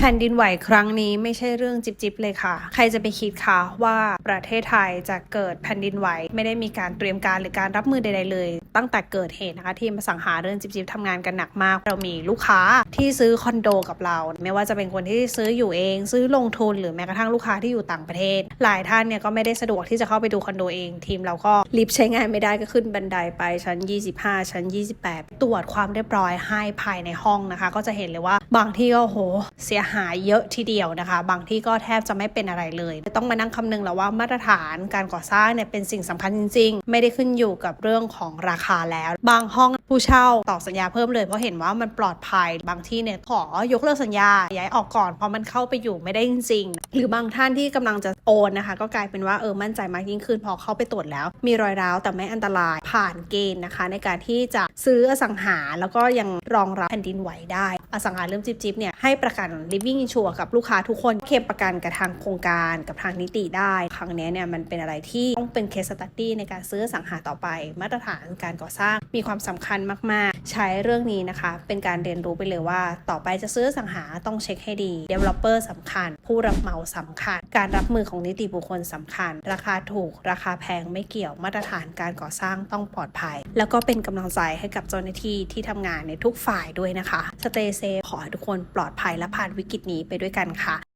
แผ่นดินไหวครั้งนี้ไม่ใช่เรื่องจิบจิบเลยค่ะ ใครจะไปคิดคะว่าประเทศไทยจะเกิดแผ่นดินไหว ไม่ได้มีการเตรียมการหรือการรับมือใดๆเลย ตั้งแต่เกิดเหตุนะคะทีมสังหาเรื่องจิบจิบทำงานกันหนักมาก เรามีลูกค้าที่ซื้อคอนโดกับเรา ไม่ว่าจะเป็นคนที่ซื้ออยู่เอง ซื้อลงทุนหรือแม้กระทั่งลูกค้าที่อยู่ต่างประเทศ หลายท่านเนี่ยก็ไม่ได้สะดวกที่จะเข้าไปดูคอนโดเอง ทีมเราก็ลิฟต์ใช้งานไม่ได้ก็ขึ้นบันไดไปชั้น 25 ชั้น 28 ตรวจความเรียบร้อยให้ภายในห้องนะคะ ก็จะเห็นเลยว่าบางที่ก็โหเสียหายเยอะทีเดียวนะคะ บางที่ก็แทบจะไม่เป็นอะไรเลย ต้องมานั่งคำนึงแล้วว่ามาตรฐานการก่อสร้างเนี่ยเป็นสิ่งสำคัญจริง ๆ ไม่ได้ขึ้นอยู่กับเรื่องของราคาแล้ว บางห้องผู้เช่าต่อสัญญาเพิ่มเลยเพราะเห็นว่ามันปลอดภัย บางที่เนี่ยขอยกเลิกสัญญาย้ายออกก่อนเพราะมันเข้าไปอยู่ไม่ได้จริง ๆ หรือบางท่านที่กำลังจะโอนนะคะ ก็กลายเป็นว่าเออมั่นใจมากยิ่งขึ้นพอเข้าไปตรวจแล้ว มีรอยร้าวแต่ไม่อันตรายผ่านเกณฑ์นะคะ ในการที่จะซื้ออสังหาแล้วก็ยังรองรับแผ่นดินไหวได้ อสังหาเริ่มจิบจิบเนี่ยให้ประกัน living insure กับลูกค้าทุกคนเคลมประกันกับทางโครงการกับทางนิติได้ ครั้งนี้เนี่ยมันเป็นอะไรที่ต้องเป็น case study ในการซื้อสังหาต่อไป มาตรฐานการก่อสร้างมีความสำคัญมาก ๆ ใช้เรื่องนี้นะคะ เป็นการเรียนรู้ไปเลยว่า ต่อไปจะซื้อสังหาต้องเช็คให้ดี developer สำคัญ ผู้รับเหมาสำคัญ การรับมือของนิติบุคคลสำคัญ ราคาถูกราคาแพงไม่เกี่ยวมาตรฐานการก่อสร้างต้องปลอดภัย แล้วก็เป็นกำลังใจให้กับเจ้าหน้าที่ที่ทำงานในทุกฝ่ายด้วยนะคะ Stay safe ขอให้ทุกคนปลอดภัยและผ่านวิกฤตนี้ไปด้วยกันค่ะ